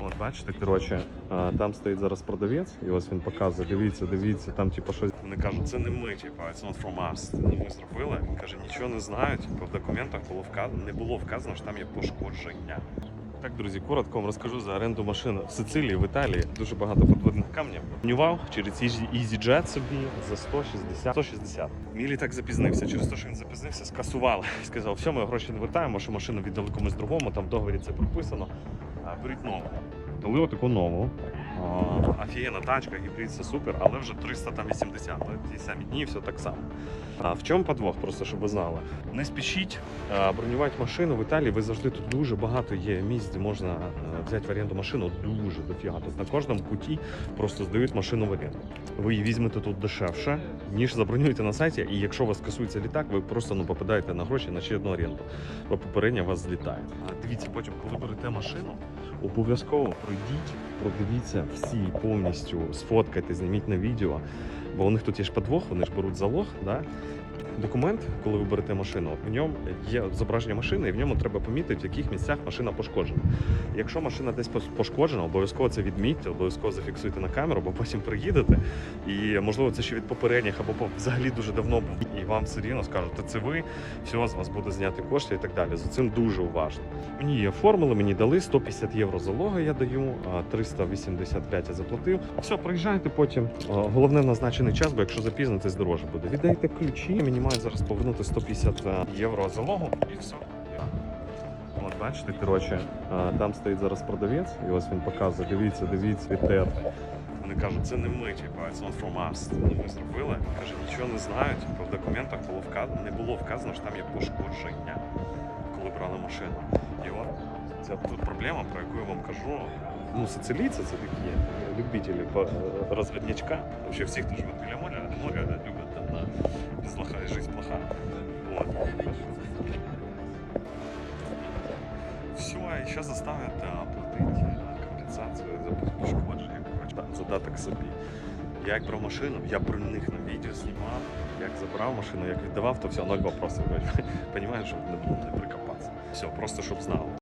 От бачите, коротше, там стоїть зараз продавець, і ось він показує, дивіться, дивіться, там типу щось. Вони кажуть, це не ми, типу, it's not from us. Це не ми зробили. Він каже, нічого не знаю. Типу, в документах було вказано, не було вказано, що там є пошкодження. Так, друзі, коротко вам розкажу за оренду машин в Сицилії, в Італії. Дуже багато подводних камнів. Нював через Easy- EasyJet собі за 160. 160. Мілі так запізнився. Через те, що він запізнився, скасували. Сказав, все, ми гроші не вертаємо, що машину віддали комусь другому, там в договорі це прописано. Беріть нову. Дали отаку нову. Офігенна тачка, гібрид, все супер, але вже 380. Ну, ті самі дні, все так само. А в чому подвох, просто щоб ви знали? Не спішіть бронювати машину в Італії. Ви завжди тут дуже багато є місць, де можна а, взяти в оренду машину. Дуже дофіга. Тут на кожному путі просто здають машину в оренду. Ви її візьмете тут дешевше, ніж забронюєте на сайті. І якщо у вас касується літак, ви просто ну попадаєте на гроші на ще одну оренду. Бо попередня вас злітає. А дивіться, потім, коли берете машину, обов'язково пройдіть, продивіться всі повністю, сфоткайте, зніміть на відео. Бо у них тут є ж подвох, вони ж беруть залог. Да? Документ, коли ви берете машину, в ньому є зображення машини, і в ньому треба помітити, в яких місцях машина пошкоджена. Якщо машина десь пошкоджена, обов'язково це відмітьте, обов'язково зафіксуйте на камеру, бо потім приїдете, і можливо це ще від попередніх, або взагалі дуже давно був. І вам все рівно скажуть, це ви, все, з вас буде зняти кошти і так далі. За цим дуже уважно. Мені її оформили, мені дали 150 євро залога я даю, а 385 я заплатив. Все, приїжджайте потім. Головне назначений час, бо якщо запізнитесь, дороже буде. Віддайте ключі, мені мають зараз повернути 150 євро залогу і все. От бачите, коротше, там стоїть зараз продавець, і ось він показує, дивіться, дивіться, відтерти. Вони кажуть, це не ми, типу, it's not from us. Це ми зробили. Каже, нічого не знаю. Типу, в документах було вказано, не було вказано, що там є пошкодження, коли брали машину. І от ця проблема, про яку я вам кажу. Ну, сицилійці це такі любителі е, розвіднячка. Всіх, хто живе біля моря, моря люблять там на без лоха і жизнь плоха. Вот. Все, і ще заставлять да, платити компенсацію за пошкодження. задаток собі. Я як брав машину, я про них на відео знімав, як забрав машину, як віддавав, то все, ноль вопросів. Понімаєш, щоб не було не прикопатися. Все, просто щоб знали.